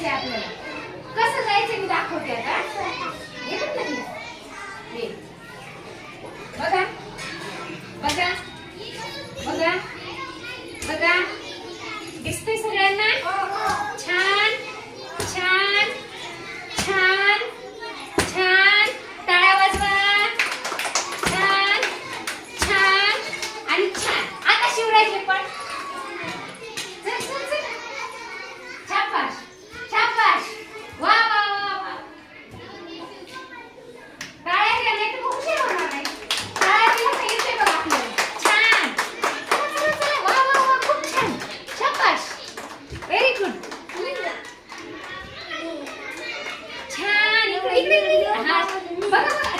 जायचंय आपल्याला? कसं जायचं मी दाखवते आता. इकडे इकडे बघा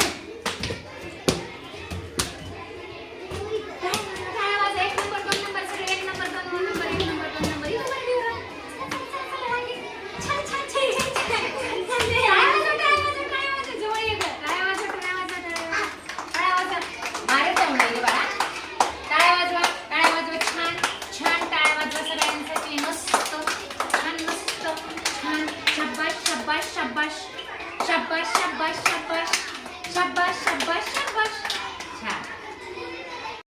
Shabash, shabash, shabash. Shabash, shabash, shabash.